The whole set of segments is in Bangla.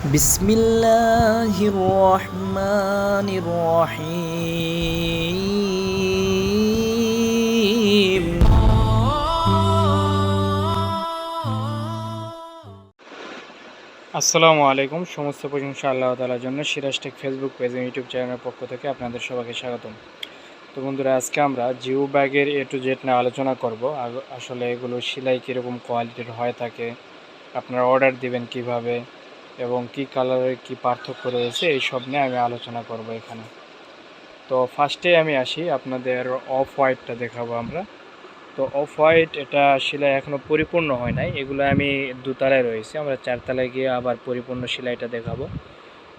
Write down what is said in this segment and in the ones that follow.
بسم الله الرحمن الرحيم আসসালামু আলাইকুম সমস্ত প্রশংসা আল্লাহ তালার জন্য সিরাজটেক ফেসবুক পেজ এবং ইউটিউব চ্যানেলের পক্ষ থেকে আপনাদের সবাইকে স্বাগতম তো বন্ধুরা আজকে আমরা জিও ব্যাগের এ টু জেড নিয়ে আলোচনা করব আগ- আসলে এগুলো সেলাই কীরকম কোয়ালিটির হয়ে থাকে আপনারা অর্ডার দিবেন কিভাবে এবং কি কালারের কি পার্থক্য রয়েছে, এই সব নিয়ে আমি আলোচনা করব এখানে। তো ফার্স্টে আমি আসি, আপনাদের অফ হোয়াইটটা দেখাবো আমরা। তো অফ হোয়াইট এটা সেলাই এখনও পরিপূর্ণ হয় নাই, এগুলো আমি দুতলায় রয়েছে, আমরা চারতলায় গিয়ে আবার পরিপূর্ণ সেলাইটা দেখাবো।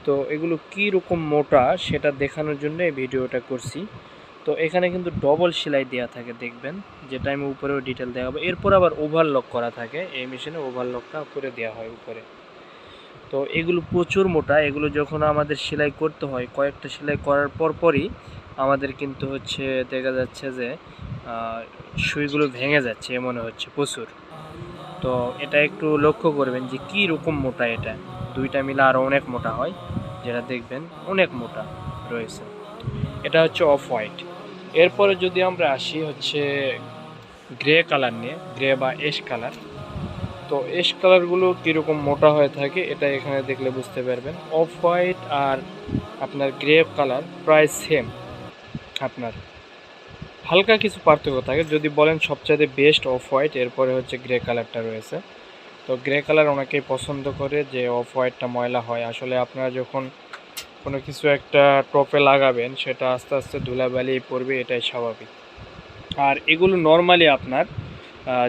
তো এগুলো কী রকম মোটা সেটা দেখানোর জন্য এই ভিডিওটা করছি। তো এখানে কিন্তু ডবল সেলাই দেওয়া থাকে, দেখবেন, যেটা আমি উপরেও ডিটেল দেখাবো। এরপর আবার ওভারলক করা থাকে, এই মেশিনে ওভারলকটা করে দেওয়া হয়, উপরে। তো এগুলো প্রচুর মোটা, এগুলো যখন আমাদের সেলাই করতে হয়, কয়েকটা সেলাই করার পর পরই আমাদের কিন্তু হচ্ছে দেখা যাচ্ছে যে সুইগুলো ভেঙে যাচ্ছে মনে হচ্ছে প্রচুর। তো এটা একটু লক্ষ্য করবেন যে কী রকম মোটা এটা। দুইটা মিলে আরও অনেক মোটা হয়, যেটা দেখবেন অনেক মোটা রয়েছে। এটা হচ্ছে অফ হোয়াইট। এরপরে যদি আমরা আসি হচ্ছে গ্রে কালার নিয়ে, গ্রে বা এশ কালার তো এশ কালারগুলো কীরকম মোটা হয়ে থাকে, এটা এখানে দেখলে বুঝতে পারবেন। অফ হোয়াইট আর আপনার গ্রে কালার প্রায় সেম আপনার। হালকা কিছু পার্থক্য থাকে, যদি বলেন সবচাইতে বেস্ট অফ হোয়াইট এরপরে হচ্ছে গ্রে কালারটা রয়েছে। তো গ্রে কালার অনেকেই পছন্দ করে যে অফ হোয়াইটটা ময়লা হয়। আসলে আপনারা যখন কোনো কিছু একটা টপে লাগাবেন, সেটা আস্তে আস্তে ধুলাবালি পড়বে, এটাই স্বাভাবিক। আর এগুলো নর্মালি আপনার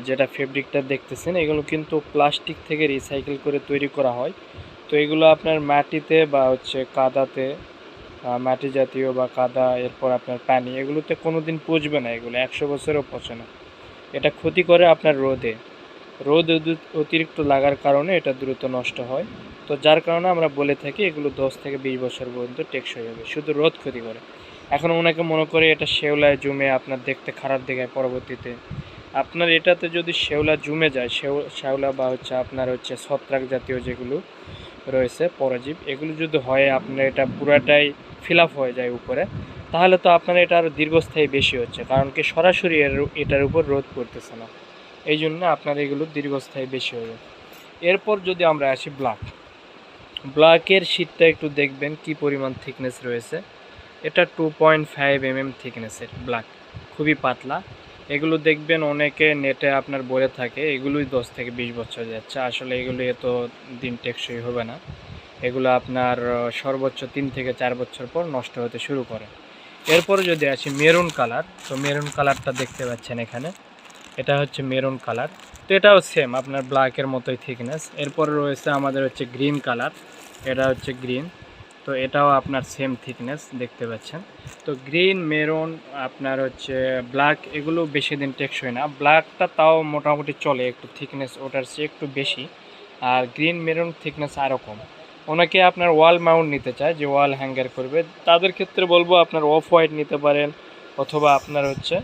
যেটা ফেব্রিকটা দেখতেছেন, এগুলো কিন্তু প্লাস্টিক থেকে রিসাইকেল করে তৈরি করা হয়। তো এগুলো আপনার মাটিতে বা হচ্ছে কাদাতে মাটি জাতীয় বা কাদা, এরপর আপনার পানি, এগুলোতে কোনো দিন পচবে না এগুলো, একশো বছরও পচে না। এটা ক্ষতি করে আপনার রোদে। রোদ অতিরিক্ত লাগার কারণে এটা দ্রুত নষ্ট হয়। তো যার কারণে আমরা বলে থাকি এগুলো দশ থেকে বিশ বছর পর্যন্ত টেকসই হবে, শুধু রোদ ক্ষতি করে। এখন অনেকে মনে করে এটা শেওলায় জমে আপনার দেখতে খারাপ দেখায় পরবর্তীতে। আপনার এটাতে যদি শেওলা জমে যায়, শেও, শেওলা বা হচ্ছে আপনার হচ্ছে ছত্রাক জাতীয় যেগুলো রয়েছে, পরজীব, এগুলো যদি হয়, আপনার এটা পুরাটাই ফিল হয়ে যায় উপরে, তাহলে তো আপনার এটা আরও দীর্ঘস্থায়ী বেশি হচ্ছে, কারণ কি সরাসরি এর, এটার উপর রোধ পড়তেছে না। এই জন্য আপনার এগুলো দীর্ঘস্থায়ী বেশি হবে এরপর যদি আমরা আসি ব্লাক ব্লাকের শীতটা একটু দেখবেন কি পরিমাণ থিকনেস রয়েছে। এটা two point five M M থিকনেসের black খুবই পাতলা। এগুলো দেখবেন অনেকে নেটে আপনার বলে থাকে, এগুলোই দশ থেকে বিশ বছর যাচ্ছে। আসলে এগুলো এত দিন টেকসই হবে না। এগুলো আপনার সর্বোচ্চ তিন থেকে চার বছর পর নষ্ট হতে শুরু করে। এরপরে যদি আসি মেরুন কালার তো মেরুন কালারটা দেখতে পাচ্ছেন এখানে। এটা হচ্ছে মেরুন কালার তো এটাও সেম আপনার ব্ল্যাকের মতোই থিকনেস এরপরে রয়েছে আমাদের হচ্ছে গ্রিন কালার এটা হচ্ছে গ্রিন তো এটাও আপনার সেম থিকনেস দেখতে পাচ্ছেন। তো গ্রিন মেরুন আপনার হচ্ছে ব্ল্যাক এগুলো বেশি দিন টেকসই না। ব্ল্যাকটা তাও মোটামুটি চলে, একটু থিকনেস ওটার চেয়ে একটু বেশি। আর গ্রিন মেরুন থিকনেস আরও কম। অনেকে আপনার ওয়াল মাউন্ট নিতে চায়, যে ওয়াল হ্যাঙ্গার করবে। তাদের ক্ষেত্রে বলব আপনার অফ হোয়াইট নিতে পারেন, অথবা আপনার হচ্ছে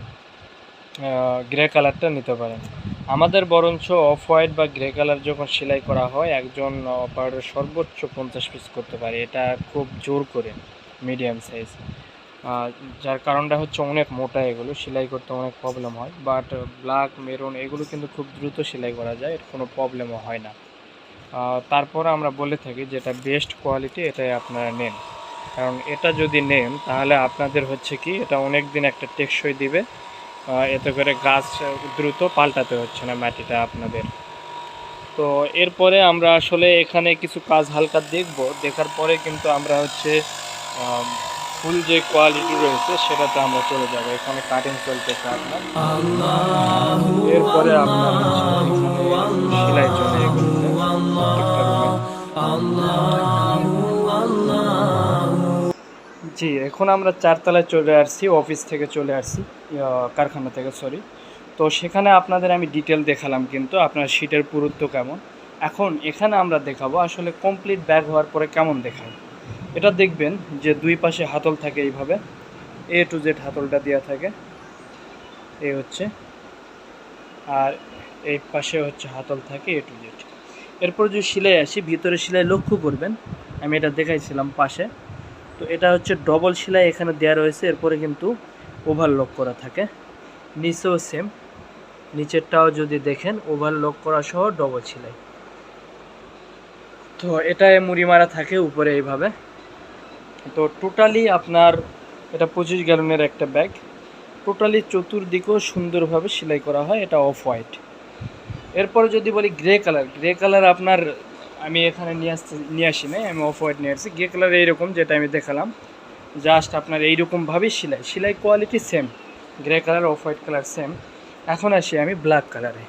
গ্রে কালারটা নিতে পারেন। আমাদের বরঞ্চ অফ হোয়াইট বা গ্রে কালার যখন সেলাই করা হয়, একজন অপারেটর সর্বোচ্চ পঞ্চাশ পিস করতে পারে। এটা খুব জোর করে মিডিয়াম সাইজ যার কারণটা হচ্ছে অনেক মোটা এগুলো, সেলাই করতে অনেক প্রবলেম হয়। বাট ব্ল্যাক মেরুন এগুলো কিন্তু খুব দ্রুত সেলাই করা যায়, এর কোনো প্রবলেমও হয় না। তারপরে আমরা বলে থাকি যেটা বেস্ট কোয়ালিটি এটাই আপনারা নেন। কারণ এটা যদি নেন, তাহলে আপনাদের হচ্ছে কি, এটা অনেক দিন একটা টেকসই দিবে। এতে করে গাছ দ্রুত পাল্টাতে হচ্ছে না মাটিটা আপনাদের। তো এরপরে আমরা আসলে এখানে কিছু কাজ হালকা দেখব। দেখার পরে কিন্তু আমরা হচ্ছে ফুল যে কোয়ালিটি রয়েছে সেটাতে আমরা চলে যাব। এখানে কাটিং চলতেছে আপনার। এরপরে আপনার সেলাই চলে জি, এখন আমরা চারতলায় চলে আসছি, অফিস থেকে চলে আসছি কারখানা থেকে সরি তো সেখানে আপনাদের আমি ডিটেল দেখালাম কিন্তু, আপনার শীটের পুরুত্ব কেমন? এখন এখানে আমরা দেখাবো আসলে কমপ্লিট ব্যাগ হওয়ার পরে কেমন দেখায়। এটা দেখবেন যে দুই পাশে হাতল থাকে এইভাবে এ টু জেড হাতলটা দেওয়া থাকে এই হচ্ছে, আর এই পাশে হচ্ছে হাতল থাকে এ টু জেড এরপর যদি সেলাই আসি, ভিতরে সেলাই লক্ষ্য করবেন, আমি এটা দেখাইছিলাম পাশে। তো এটা হচ্ছে ডবল সেলাই এখানে দেওয়া রয়েছে, এরপরে কিন্তু ওভারলক করা থাকে। নিচেও সেম নিচেরটাও যদি দেখেন ওভারলক করা সহ ডবল সেলাই। তো এটায় মুড়ি মারা থাকে উপরে এইভাবে। তো টোটালি আপনার এটা পঁচিশ গ্যালনের একটা ব্যাগ টোটালি চতুর্দিকেও সুন্দরভাবে সেলাই করা হয়, এটা অফ হোয়াইট এরপরে যদি বলি গ্রে কালার গ্রে কালার আপনার আমি এখানে নিয়ে আসতে, নিয়ে আসি নাই, আমি অফ হোয়াইট নিয়ে আসছি। গ্রে কালার এইরকম যেটা আমি দেখালাম। জাস্ট আপনার এইরকমভাবেই সেলাই সেলাই quality same grey colour off white colour same এখন আসি আমি ব্ল্যাক কালারে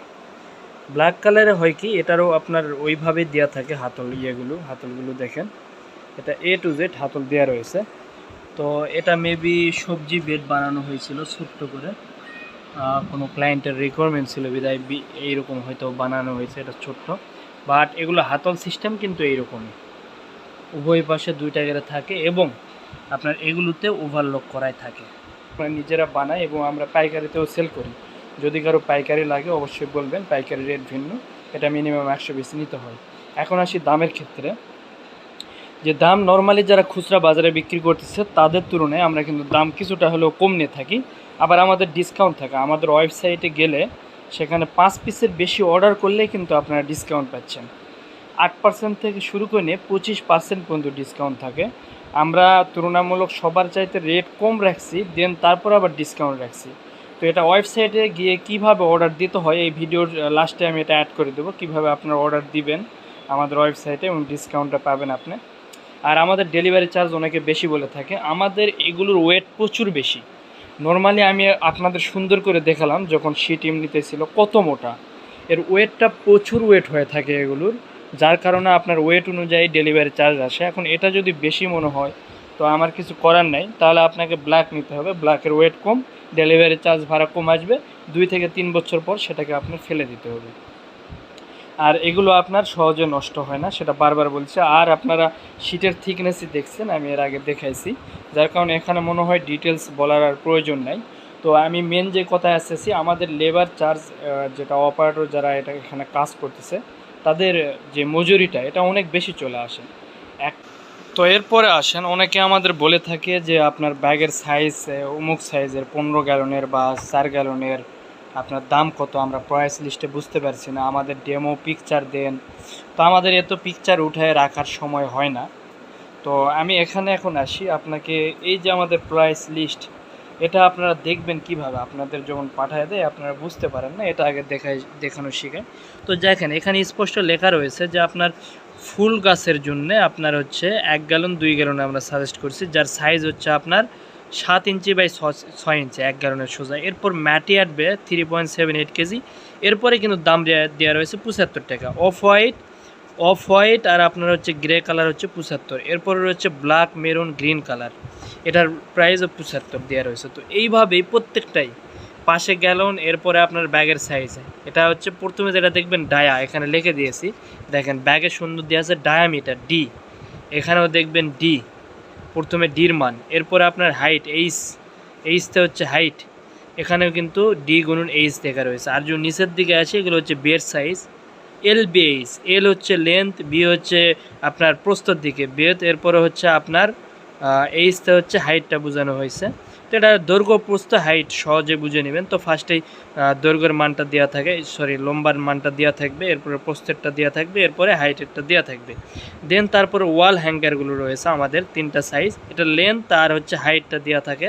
ব্ল্যাক কালারে হয় কি, এটারও আপনার ওইভাবে দেওয়া থাকে হাতল ইয়েগুলো, হাতলগুলো দেখেন। এটা এ টু জেড হাতল দেওয়া রয়েছে। তো এটা মেবি সবজি বেড বানানো হয়েছিল ছোট্ট করে। কোনো ক্লায়েন্টের রিকোয়ারমেন্ট ছিল, বিদায় এইরকম হয়তো বানানো হয়েছে, এটা ছোট্ট। বাট এগুলো হাতল সিস্টেম কিন্তু এইরকমই। উভয় পাশে দুইটা করে থাকে এবং আপনার এগুলোতে ওভারলক করাই থাকে। নিজেরা বানাই এবং আমরা পাইকারিতেও সেল করি। যদি কারও পাইকারি লাগে অবশ্যই বলবেন, পাইকারি রেট ভিন্ন, এটা মিনিমাম একশো বেশি নিতে হয়। এখন আসি দামের ক্ষেত্রে। যে দাম নর্মালি যারা খুচরা বাজারে বিক্রি করতেছে, তাদের তুলনায় আমরা কিন্তু দাম কিছুটা হলেও কম নিয়ে থাকি। আবার আমাদের ডিসকাউন্ট থাকে। আমাদের ওয়েবসাইটে গেলে সেখানে পাঁচ পিসের বেশি অর্ডার করলেই কিন্তু আপনারা ডিসকাউন্ট পাচ্ছেন। আট পার্সেন্ট থেকে শুরু করে নিয়ে পঁচিশ পার্সেন্ট পর্যন্ত ডিসকাউন্ট থাকে। আমরা তুলনামূলক সবার চাইতে রেট কম রাখছি দেন তারপর আবার ডিসকাউন্ট রাখছি। তো এটা ওয়েবসাইটে গিয়ে কীভাবে অর্ডার দিতে হয়, এই ভিডিওর লাস্টে আমি এটা অ্যাড করে দেবো। কীভাবে আপনারা অর্ডার দিবেন আমাদের ওয়েবসাইটে এবং ডিসকাউন্টটা পাবেন আপনি। আর আমাদের ডেলিভারি চার্জ অনেকে বেশি বলে থাকে। আমাদের এগুলোর ওয়েট প্রচুর বেশি। নর্মালি আমি আপনাদের সুন্দর করে দেখালাম যখন শীট এমনিতে ছিল কত মোটা। এর ওয়েটটা প্রচুর ওয়েট হয়ে থাকে এগুলোর, যার কারণে আপনার ওয়েট অনুযায়ী ডেলিভারি চার্জ আসে। এখন এটা যদি বেশি মনে হয়, তো আমার কিছু করার নাই। তাহলে আপনাকে ব্ল্যাক নিতে হবে। ব্ল্যাকের ওয়েট কম ডেলিভারি চার্জ ভাড়া কম আসবে। দুই থেকে তিন বছর পর সেটাকে আপনার ফেলে দিতে হবে। আর এগুলো আপনার সহজে নষ্ট হয় না, সেটা বারবার বলছে। আর আপনারা শীটের থিকনেসই দেখছেন, আমি এর আগে দেখাইছি। যার কারণে এখানে মনে হয় ডিটেলস বলার আর প্রয়োজন নাই। তো আমি মেন যে কথায় আসতেছি, আমাদের লেবার চার্জ যেটা অপারেটর যারা এটা এখানে কাজ করতেছে, তাদের যে মজুরিটা, এটা অনেক বেশি চলে আসে। এক তো এরপরে আসেন, অনেকে আমাদের বলে থাকে যে আপনার ব্যাগের সাইজ অমুক সাইজের পনেরো গ্যালনের বা চার গ্যালনের আপনার দাম কত? আমরা প্রাইস লিস্টে বুঝতে পারছি না। আমাদের ডেমো পিকচার দেন। তো আমাদের এত পিকচার উঠায় রাখার সময় হয় না। তো আমি এখানে এখন আসি। আপনাকে এই যে আমাদের প্রাইস লিস্ট এটা আপনারা দেখবেন কীভাবে? আপনাদের যখন পাঠায় দেয়, আপনারা বুঝতে পারেন না। এটা আগে দেখাই দেখানো শেখায়। তো দেখেন, এখানে স্পষ্ট লেখা রয়েছে যে আপনার ফুল গাছের জন্য আপনার হচ্ছে এক গ্যালন দুই গ্যালনে আমরা সাজেস্ট করছি। যার সাইজ হচ্ছে আপনার সাত ইঞ্চি বাই ছ- ছয় ইঞ্চি, এক গ্যালনের সোজা। এরপর ম্যাটি আসবে three point seven eight KG. এরপরে কিন্তু দাম দেওয়া রয়েছে পঁচাত্তর টাকা। অফ হোয়াইট অফ হোয়াইট আর আপনার হচ্ছে গ্রে কালার হচ্ছে পঁচাত্তর। এরপরে রয়েছে ব্ল্যাক, মেরুন, গ্রিন কালার। এটার প্রাইসও পঁচাত্তর দেওয়া রয়েছে। তো এইভাবেই প্রত্যেকটাই পাশে গ্যালন এরপরে আপনার ব্যাগের সাইজ এটা হচ্ছে প্রথমে যেটা দেখবেন ডায়া এখানে লিখে দিয়েছি। দেখেন, ব্যাগে সুন্দর দেওয়া আছে ডায়ামিটার ডি এখানেও দেখবেন ডি প্রথমে ডির মান এরপরে আপনার হাইট, এইচ এইচতে হচ্ছে হাইট, এখানেও কিন্তু ডি গুণুন এইচ দেখা রয়েছে। আর যে নিচের দিকে আছে, এগুলো হচ্ছে বের সাইজ এল বিএইচ এল হচ্ছে লেন্থ বি হচ্ছে আপনার প্রস্তর দিকে বেত এরপরে হচ্ছে আপনার এইচটা হচ্ছে হাইটটা বোঝানো হয়েছে। তো এটা দৈর্ঘ্য প্রস্থ হাইট সহজে বুঝে নেবেন। তো ফার্স্টেই দৈর্ঘ্যের মানটা দেওয়া থাকে সরি লম্বার মানটা দেওয়া থাকবে, এরপরে প্রস্থেরটা দেওয়া থাকবে, এরপরে হাইটেরটা দেওয়া থাকবে। দেন তারপরে ওয়াল হ্যাঙ্গারগুলো রয়েছে আমাদের, তিনটা সাইজ এটা লেন্থ আর হচ্ছে হাইটটা দেওয়া থাকে।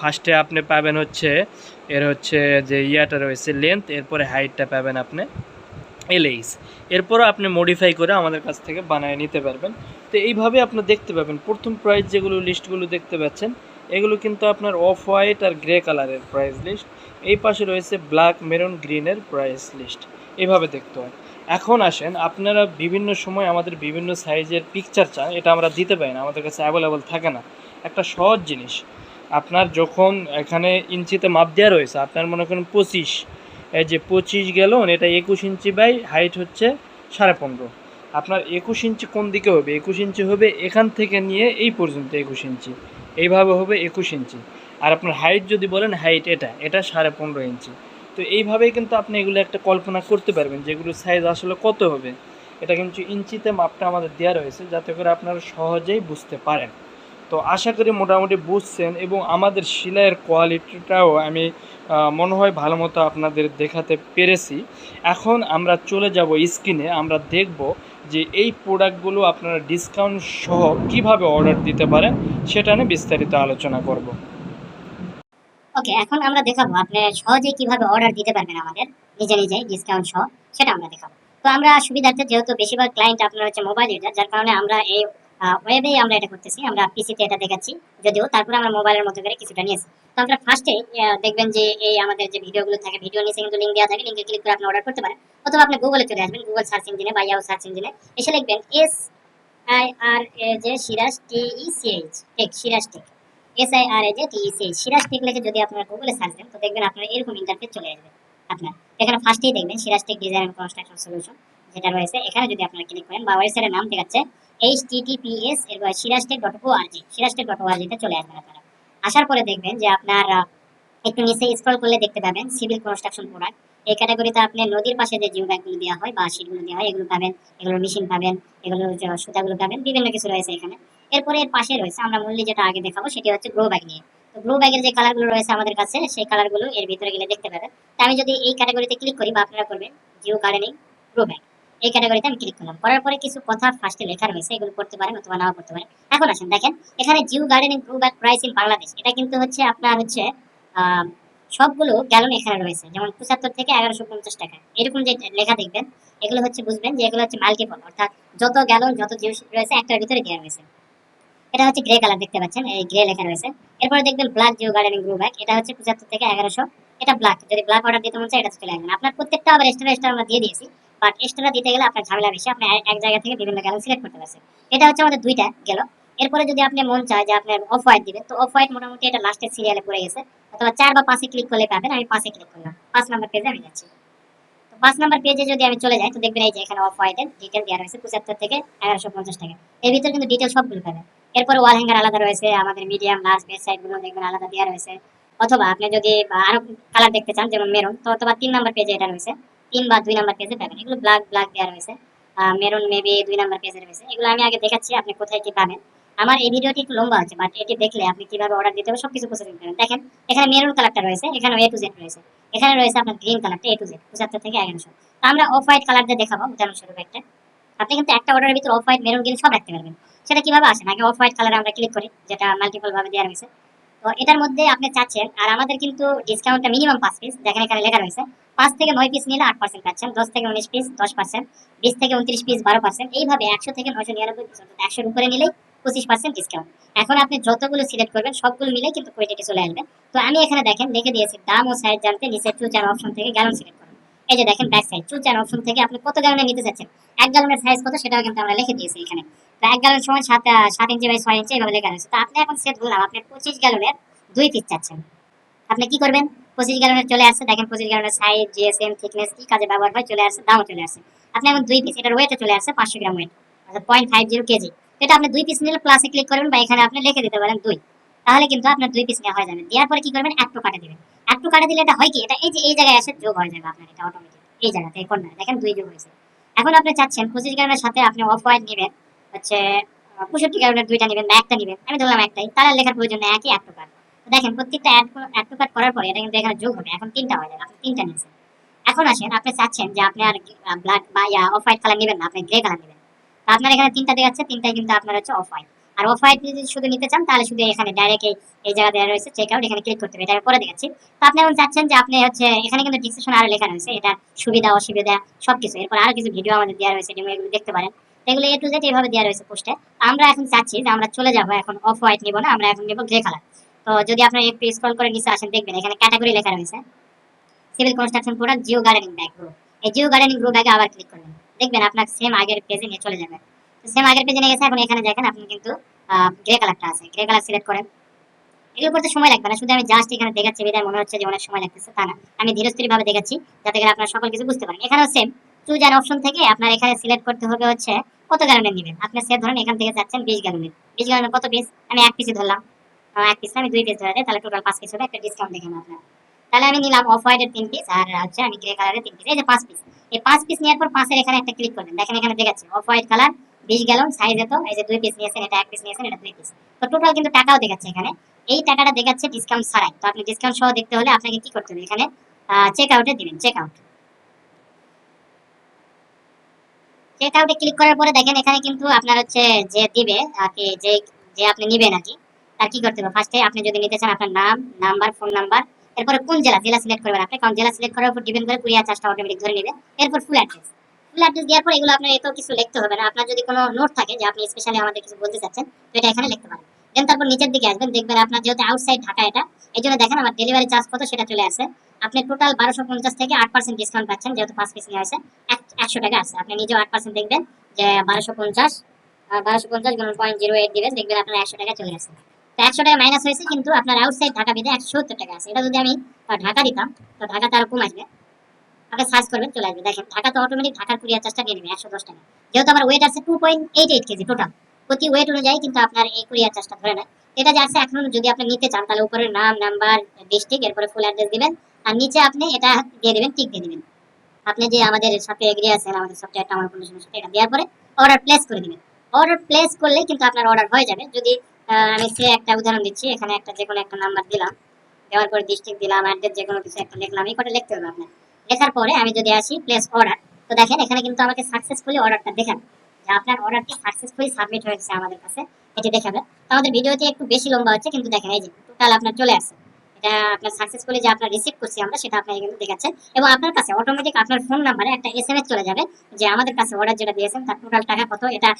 ফার্স্টে আপনি পাবেন হচ্ছে, এর হচ্ছে যে ইয়াটা রয়েছে লেন্থ এরপরে হাইটটা পাবেন আপনি এলএইস এরপরও আপনি মডিফাই করে আমাদের কাছ থেকে বানিয়ে নিতে পারবেন। তো এইভাবে আপনি দেখতে পাবেন। প্রথম প্রাইস যেগুলো লিস্টগুলো দেখতে পাচ্ছেন এগুলো কিন্তু আপনার অফ হোয়াইট আর গ্রে কালারের প্রাইস লিস্ট এই পাশে রয়েছে ব্ল্যাক মেরুন গ্রিনের প্রাইস লিস্ট এভাবে দেখতে হয়। এখন আসেন, আপনারা বিভিন্ন সময় আমাদের বিভিন্ন সাইজের পিকচার চান, এটা আমরা দিতে পারি না, আমাদের কাছে অ্যাভেলেবল থাকে না। একটা সহজ জিনিস, আপনার যখন এখানে ইঞ্চিতে মাপ দেওয়া রয়েছে, আপনার মনে করেন পঁচিশ, এই যে পঁচিশ গেলন এটা একুশ ইঞ্চি বাই হাইট হচ্ছে সাড়ে পনেরো। আপনার একুশ ইঞ্চি কোন দিকে হবে? একুশ ইঞ্চি হবে এখান থেকে নিয়ে এই পর্যন্ত একুশ ইঞ্চি। এইভাবে হবে একুশ ইঞ্চি। আর আপনার হাইট যদি বলেন হাইট এটা এটা সাড়ে পনেরো ইঞ্চি। তো এইভাবেই কিন্তু আপনি এগুলো একটা কল্পনা করতে পারবেন যেগুলো সাইজ আসলে কত হবে। এটা কিন্তু ইঞ্চিতে মাপটা আমাদের দেওয়া রয়েছে, যাতে করে আপনারা সহজেই বুঝতে পারেন। তো আশা করি মোটামুটি বুঝছেন এবং আমাদের সেলাইয়ের কোয়ালিটিটাও আমি মনে হয় ভালো মতো আপনাদের দেখাতে পেরেছি। এখন আমরা চলে যাব স্ক্রিনে, আমরা দেখব যে এই প্রোডাক্টগুলো আপনারা ডিসকাউন্ট সহ কীভাবে অর্ডার দিতে পারেন, সেটা নিয়ে বিস্তারিত আলোচনা করব। ওকে, এখন আমরা দেখাবো আপনি সহজেই কীভাবে অর্ডার দিতে পারবেন আমাদের, নিজে নিজেই ডিসকাউন্ট সহ, সেটা আমরা দেখাবো। তো আমরা সুবিধার্থে, যেহেতু বেশিরভাগ ক্লায়েন্ট আপনার হচ্ছে মোবাইল ইউজার যার কারণে আমরা এই ওয়েবে আমরা এটা করতেছি, আমরা পিসিতে এটা দেখাচ্ছি। যদিও তারপরে আমরা মোবাইলের মতো করে কিছুটা নিয়েছি। তো আমরা ফার্স্টে দেখবেন যে এই আমাদের যে ভিডিওগুলো থাকে ভিডিও নিচে কিন্তু লিঙ্ক দেওয়া থাকে লিঙ্কে ক্লিক করে আপনি অর্ডার করতে পারেন। অথবা আপনি গুগলে চলে আসবেন গুগল সার্চ ইঞ্জিনে বা ইয়াও সার্চ ইঞ্জিনে এসে লিখবেন S I R A J Siraj T E C H tech Siraj tech S I R A J T E C H Siraj tech লিখে যদি আপনারা গুগলে সার্চ দেন, তো দেখবেন আপনার এরকম ইন্টারফেস চলে আসবে আপনার। এখানে ফার্স্টেই দেখবেন Siraj tech design construction solution যেটা রয়েছে। এখানে যদি আপনারা ক্লিক করেন, বা ওয়েবসাইটের নাম দেখাচ্ছে এইচ টিটিপিএস এরপর সিরাজটেক ডট চলে আসবেন আপনারা। আসার পরে দেখবেন যে আপনার একটু নিচে স্ক্রল করলে দেখতে পাবেন সিভিল কনস্ট্রাকশন প্রোডাক্ট এই ক্যাটাগরিতে আপনি নদীর পাশে যে জিও ব্যাগগুলো দেওয়া হয় বা শিটগুলো দেওয়া হয়, এগুলো পাবেন এগুলোর মেশিন পাবেন এগুলোর যে সুতাগুলো পাবেন, বিভিন্ন কিছু রয়েছে এখানে। এরপরে এর পাশে রয়েছে, আমরা মূল্যে যেটা আগে দেখাবো, সেটি হচ্ছে গ্রো ব্যাগ নিয়ে। তো গ্রো ব্যাগের যে কালারগুলো রয়েছে আমাদের কাছে, সেই কালারগুলো এর ভিতরে গেলে দেখতে পাবেন। তো আমি যদি এই ক্যাটাগরিতে ক্লিক করি বা আপনারা করবেন, জিও গার্ডেনিং গ্রো ব্যাগ এই ক্যাটাগরিতে আমি ক্লিক করলাম। করার পরে কিছু কথা ফার্স্টে লেখা রয়েছে, এগুলো পড়তে পারেন অথবা নাও পড়তে পারেন। এখন আসেন, দেখেন, এখানে geo gardening grow bag price in Bangladesh এটা কিন্তু হচ্ছে আপনার হচ্ছে সবগুলো গ্যালন এখানে রয়েছে। যেমন পঁচাত্তর থেকে এগারোশো পঞ্চাশ টাকা। এরকম যে লেখা দেখবেন, এগুলো হচ্ছে বুঝবেন যে এগুলো হচ্ছে মাল্টিপল অর্থাৎ যত গ্যালন যত জিও রয়েছে, একটার ভিতরে দেওয়া রয়েছে। এটা হচ্ছে গ্রে কালার দেখতে পাচ্ছেন, এই গ্রে লেখা রয়েছে। এরপরে দেখবেন black geo gardening grow bag এটা হচ্ছে পঁচাত্তর থেকে এগারোশো। এটা ব্ল্যাক যদি ব্ল্যাক অর্ডার দিতে মন চায়, এটা চলে আসবেন আপনার প্রত্যেকটা আবার এক্সট্রা এক্সট্রা আমরা দিয়ে দিয়েছি। বাট এক্সট্রা দিতে গেলে আপনার ঝামেলা বেশি, আপনি এক- জায়গা থেকে বিভিন্ন গ্যালন সিলেক্ট করতে পারছেন। এটা হচ্ছে আমাদের দুইটা গেল। এরপরে যদি আপনি মন চায় যে আপনার অফ হোয়াইট দিবেন, তো অফ হোয়াইট মোটামুটি এটা লাস্টের সিরিয়ালে পড়ে গেছে। অথবা চার বা পাঁচে ক্লিক করলে পাবেন, আমি পাঁচে ক্লিক করলাম। পাঁচ নাম্বার পেজে আমি যাচ্ছি। তো পাঁচ নাম্বার পেজে যদি আমি চলে যাই, তো দেখবেন এই যে এখানে অফ হোয়াইটের ডিটেল দেওয়া রয়েছে, পঁচাত্তর থেকে এগারোশো পঞ্চাশ টাকা। এর ভিতরে কিন্তু ডিটেল সবগুলো পাবেন। এরপরে ওয়াল হ্যাঙ্গার আলাদা রয়েছে, আমাদের মিডিয়াম লার্জ বেস সাইডগুলো দেখবেন আলাদা দেওয়া রয়েছে। অথবা আপনি যদি আরও কালার দেখতে চান, যেমন মেরুন তো অথবা তিন নাম্বার পেজে এটা রয়েছে। তিন বা দুই নাম্বার পেজে পাবেন। এগুলো ব্ল্যাক ব্ল্যাক দেওয়া রয়েছে। মেরুন মেবি দুই নাম্বার পেজে রয়েছে। এগুলো আমি আগে দেখাচ্ছি, আপনি কোথায় কি পাবেন। আমার এই ভিডিওটি একটু লম্বা আছে বাট এটি দেখলে আপনি কীভাবে অর্ডার দিতে হবে, সবকিছু প্রসেসিং পাবেন দেখেন, এখানে মেরুন কালারটা রয়েছে, এখানে এ টু জেড রয়েছে। এখানে রয়েছে আপনার গ্রিন কালারটা এ টু জেড পঁচাত্তর থেকে এগারোশো। তো আমরা অফ হোয়াইট কালার দিয়ে দেখাবো উদাহরণস্বরূপ একটা। আপনি কিন্তু একটা অর্ডারের ভিতরে অফ হোয়াইট মেরুন গ্রিন সব রাখতে পারবেন। সেটা কীভাবে আসেন আগে অফ হোয়াইট কালারে আমরা ক্লিক করি, যেটা মাল্টিপল ভাবে দেওয়া রয়েছে। তো এটার মধ্যে আপনি চাচ্ছেন, আর আমাদের কিন্তু ডিসকাউন্টটা মিনিমাম পাঁচ পিস দেখেন এখানে লেখা রয়েছে। পাঁচ থেকে নয় পিস নিলে আট পার্সেন্ট পাচ্ছেন, দশ থেকে উনিশ পিস দশ পার্সেন্ট বিশ থেকে উনত্রিশ পিস বারো পার্সেন্ট এইভাবে একশো থেকে নয়শো নিরানব্বই পিস অর্থাৎ একশোর উপরে নিলেই পঁচিশ পার্সেন্ট ডিসকাউন্ট এখন আপনি যতগুলো সিলেক্ট করবেন, সবগুলো মিলে কিন্তু কোয়ান্টিটি চলে আসবে। তো আমি এখানে দেখেন, লিখে দিয়েছি, দাম ও সাইজ জানতে নিচে চুজ আর অপশন থেকে গ্যালন সিলেক্ট করুন। এই যে দেখেন back side choose your option থেকে আপনি কত গ্যালনে নিতে চাচ্ছেন? এক গ্যালনের সাইজ কত, সেটাও কিন্তু আমরা লিখে দিয়েছি এখানে। তো এক সময় সাত সাত আপনি এখন আপনি পঁচিশ গ্যালনের দুই পিস চাচ্ছেন। আপনি কি করবেন? পঁচিশ গ্যালনের পঁচিশ ব্যবহার ওয়েটে পাঁচশো gram weight point five zero KG এটা আপনি দুই পিস নিলে ক্লিক করবেন বা এখানে আপনি লিখে দিতে পারেন দুই। তাহলে কিন্তু আপনার দুই পিস নেওয়া হয়ে যাবে। দেওয়ার পরে কি করবেন? একটু কাটে দিবেন। একটু কাটে দিলে এটা হয় কি? এটা এই যে, এই জায়গায় এসে যোগ হয়ে যাবে আপনার এটা অটোমেটিক এই জায়গাতে কর্নার দেখেন দুই যোগ হয়েছে। এখন আপনি চাচ্ছেন পঁচিশ গ্রামের সাথে আপনি অফ হোয়াইট নেবেন। হচ্ছে পঁয়ষট্টি গ্রামের দুইটা নেবেন বা একটা নেবেন। আমি ধরলাম একটাই তারা লেখার একই দেখেন, প্রত্যেকটা কার্ড করার পরে এটা কিন্তু এখানে যোগ হবে। এখন তিনটা হয়ে যাবে, আপনি তিনটা নিয়েছেন। এখন আসেন, আপনি চাচ্ছেন যে আপনি আর ব্ল্যাক বা ইয়া অফ হোয়াইট কালার নেবেন না, আপনি গ্রে কালার নেবেন। তো আপনার এখানে তিনটা দেখাচ্ছে, তিনটাই কিন্তু আপনার হচ্ছে অফ হোয়াইট আর অফ হোয়াইট যদি শুধু নিতে চান, তাহলে শুধু এখানে ডাইরেক্ট এই জায়গা দেওয়া রয়েছে চেক আউট এখানে ক্লিক করতে হবে। এটা পরে দেখাচ্ছি। তো আপনি এখন চাচ্ছেন যে আপনি হচ্ছে, এখানে কিন্তু ডিসক্রিপশন আরও লেখা রয়েছে, এটা সুবিধা, অসুবিধা, সবকিছু। এরপর আরও কিছু ভিডিও আমাদের দেওয়া রয়েছে এগুলো দেখতে পারেন। এগুলো এ টু জেড এইভাবে দেওয়া রয়েছে পোস্টে আমরা এখন চাচ্ছি যে আমরা চলে যাব, এখন অফ হোয়াইট নিব না, আমরা এখন নিব গ্রে কালার তো যদি আপনারা একটু স্ক্রল করে নিচে আসেন, দেখবেন এখানে ক্যাটাগরি লেখা রয়েছে। Civil construction product geo gardening bag grow এই জিও গার্ডেনিং গ্রো ব্যাগে আবার ক্লিক করবেন। দেখবেন আপনার সেম আগের পেজে নিয়ে চলে যাবে। সেম আগের পেজে নিয়ে গেছে, এখন এখানে দেখেন আপনি কিন্তু গ্রে কালারটা আছে। গ্রে কালার সিলেক্ট করেন। এগুলো করতে সময় লাগবে না, শুধু আমি জাস্ট এখানে দেখাচ্ছি, বিধায় মনে হচ্ছে যে অনেক সময় লাগতেছে, তা না। আমি ধীরস্থির ভাবে দেখাচ্ছি, যাতে করে আপনারা সকল কিছু বুঝতে পারেন। এখানেও সেম চুজ অ্যান অপশন থেকে আপনার এখানে সিলেক্ট করতে হবে হচ্ছে কত গ্যালনের নেবেন? আপনি সে ধরেন এখান থেকে যাচ্ছেন বিশ গ্যালনের বিশ গ্যালনের কত পিস আমি এক পিসই ধরলাম। এক পিস আমি দুই পিস ধরে দেয় তাহলে টোটাল পাঁচ পিস হবে, একটা ডিসকাউন্ট দেখেন আপনার তাহলে আমি নিলাম অফ হোয়াইটের তিন পিস আর হচ্ছে আমি গ্রে কালারের তিন পিস এই যে পাঁচ পিস এই পাঁচ পিস নেওয়ার পর পাঁচের এখানে একটা ক্লিক করবেন। দেখেন এখানে দেখাচ্ছে অফ হোয়াইট কালার বিশ গ্যালন সাইজ এত, এই যে দুই পিস নিয়েছেন, এটা এক পিস নিয়েছেন, এটা দুই পিস তো টোটাল কিন্তু টাকাও দেখাচ্ছে এখানে। এই টাকাটা দেখাচ্ছে ডিসকাউন্ট ছাড়াই। তো আপনি ডিসকাউন্ট সহ দেখতে হলে আপনাকে কি করতে হবে? এখানে চেক আউটে দিবেন চেক আউট চেক আউটে ক্লিক করার পরে দেখেন এখানে কিন্তু আপনার হচ্ছে যে দিবে আর কি যে যে আপনি নিবেন আর কি, তার কি করতে হবে? ফার্স্টে আপনি যদি নিতে চান আপনার নাম নাম্বার ফোন নাম্বার এরপরে কোন জেলা জেলা সিলেক্ট করবেন আপনি, কারণ জেলা সিলেক্ট করার উপর ডিপেন্ড করে কুরিয়ার চার্জটা অটোমেটিক ধরে নেবে। এরপর ফুল অ্যাড্রেস ফুল অ্যাড্রেস দেওয়ার পর এগুলো আপনার এত কিছু লিখতে হবে না। আপনার যদি কোনো নোট থাকে যে আপনি স্পেশালি আমাদের কিছু বলতে চাচ্ছেন, তো এটা এখানে লিখতে পারেন। দেন তারপর নিচের দিকে আসবেন, দেখবেন আপনার যেহেতু আউটসাইড ঢাকা এটা এই জন্য দেখেন আমার ডেলিভারি চার্জ কত সেটা চলে আসে। আপনি টোটাল বারোশো পঞ্চাশ থেকে আট পার্সেন্ট ডিসকাউন্ট পাচ্ছেন, যেহেতু পাঁচ পিস নেওয়া হয়েছে একশো টাকা আছে। আপনি নিজেও আট পার্সেন্ট দেখবেন যে বারোশো পঞ্চাশ বারোশো পঞ্চাশ গুণ পয়েন্ট জিরো এইট দিবেন, দেখবেন আপনার একশো টাকা চলে আসে তো একশো টাকা মাইনাস হয়েছে, কিন্তু আপনার আউটসাইড ঢাকা বিদে একশো সত্তর টাকা আছে। এটা যদি আমি ঢাকা দিতাম, তো ঢাকা তার কম আসবে। আপনি সার্চ করবেন, চলে আসবে। দেখেন ঢাকা তো অটোমেটিক ঢাকার কুরিয়ার চার্জটা নিয়ে নেবে একশো দশ টাকা। যেহেতু আমার ওয়েট আছে two point eight eight KG total প্রতি ওয়েট অনুযায়ী কিন্তু আপনার এই কুরিয়ার চার্জটা ধরে নেয়। এটা যে আছে এখন যদি আপনি নিতে চান, তাহলে উপরে নাম নাম্বার ডিস্ট্রিক্ট এরপরে ফুল অ্যাড্রেস দিবেন। আর নিচে আপনি এটা দিয়ে দেবেন টিক দিয়ে দিবেন। আপনি যে আমাদের সাথে এগ্রি আছেন, আমাদের সফটওয়্যারটা আমার কন্ডিশনের সাথে এটা দেওয়ার পরে অর্ডার প্লেস করে দিবেন। অর্ডার প্লেস করলে কিন্তু আপনার অর্ডার হয়ে যাবে। যদি আমি সে একটা উদাহরণ দিচ্ছি, এখানে একটা যে কোনো একটা নাম্বার দিলাম, দেওয়ার পরে ডিস্ট্রিক্ট দিলাম অ্যাড্রেস যে কোনো কিছু একটা লিখলাম, এই কটা লিখতে হবে আপনার লেখার পরে আমি যদি আসি প্লেস অর্ডার তো দেখেন এখানে কিন্তু আমাকে সাকসেসফুলি অর্ডারটা দেখান যে আপনার অর্ডারটি সাকসেসফুলি সাবমিট হয়েছে আমাদের কাছে, এটি দেখাবে। তো আমাদের ভিডিওতে একটু বেশি লম্বা হচ্ছে, কিন্তু দেখেন এই যে টোটাল আপনার চলে আসছে। আপনার সাকসেসফুলি যে আপনার রিসিভ করছি আমরা, সেটা আপনার কিন্তু দেখাচ্ছে। এবং আপনার কাছে অটোমেটিক আপনার ফোন নাম্বারে একটা এসএমএস চলে যাবে, যে আমাদের কাছে অর্ডার যেটা দিয়েছেন, তার টোটাল টাকা কত, এটা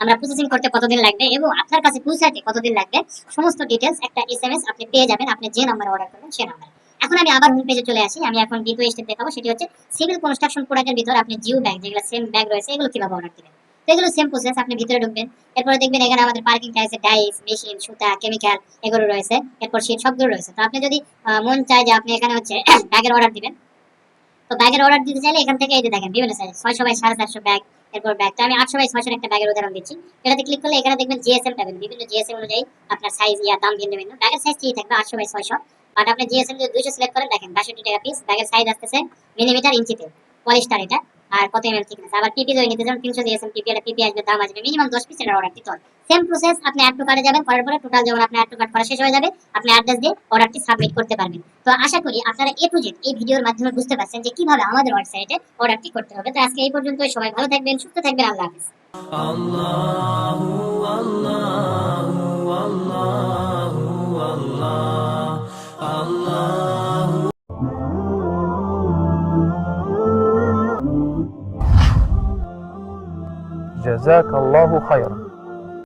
আমরা প্রসেসিং করতে কতদিন লাগবে এবং আপনার কাছে পৌঁছাতে কতদিন লাগবে, সমস্ত ডিটেলস একটা এস আপনি পেয়ে যাবেন, আপনি যে নাম্বারে অর্ডার করবেন সেই নাম্বারে এখন আমি আবার হোম পেজে চলে আসি, আমি এখন দ্বিতীয় স্টেপ দেখাবো, সেটি হচ্ছে সিভিল কনস্ট্রাকশন প্রোডাক্টের ভিতর আপনি জিও ব্যাগ যেগুলো সেম ব্যাগ রয়েছে, এগুলো কীভাবে অর্ডার দিবেন? এগুলো সেম প্রসেস আপনি ভিতরে ঢুকবেন। এরপরে দেখবেন এখানে আমাদের পার্কিং টাইসে ডাইস মেশিন সুতা কেমিক্যাল এগুলো রয়েছে। এরপর শীট সবগুলো রয়েছে। তো আপনি যদি মন চায় যে আপনি এখানে হচ্ছে ব্যাগের অর্ডার দিবেন, তো ব্যাগের অর্ডার দিতে চাইলে এখান থেকে এই যে দেখেন, বিভিন্ন সাইজ ছয়শো বাই সাড়ে চারশো ব্যাগ এরপর ব্যাগ তো আমি আটশো বাই ছয়শোর একটা ব্যাগের উদাহরণ দিচ্ছি। এটাতে ক্লিক করলে এখানে দেখবেন জিএসএম পাবেন। বিভিন্ন জিএসএম অনুযায়ী আপনার সাইজ ইয়া দাম ভিন্ন ভিন্ন ব্যাগের সাইজ ঠিক থাকবে আটশো বাই ছয়শো। বাট আপনি জিএসএম যদি দুইশো সিলেক্ট করেন, দেখেন বাষট্টি টাকা পিস ব্যাগের সাইজ আসতেছে মিলিমিটার ইঞ্চিতে পলিস্টার এটা। আর কত এমএল থিকনেস আবার পিপি যদি নিতে চান, তিনশো জিএসএম পিপি এটা পিপি আসবে, দাম আসবে মিনিমাম দশ পিস অর্ডার দিতে হবে সেম প্রসেস আপনি অ্যাড টু কার্ডে যাবেন, করার পরে টোটাল যখন আপনি অ্যাড টু কার্ড করা শেষ হয়ে যাবে, আপনি অ্যাড্রেস দিয়ে অর্ডারটি সাবমিট করতে পারবেন। তো আশা করি আপনারা এ টু জেড এই ভিডিওর মাধ্যমে বুঝতে পারছেন যে কীভাবে আমাদের ওয়েবসাইটে অর্ডারটি করতে হবে। তো আজকে এই পর্যন্ত সবাই ভালো থাকবেন, সুস্থ থাকবেন, আল্লাহ হাফিজ। جزاك الله خيرا.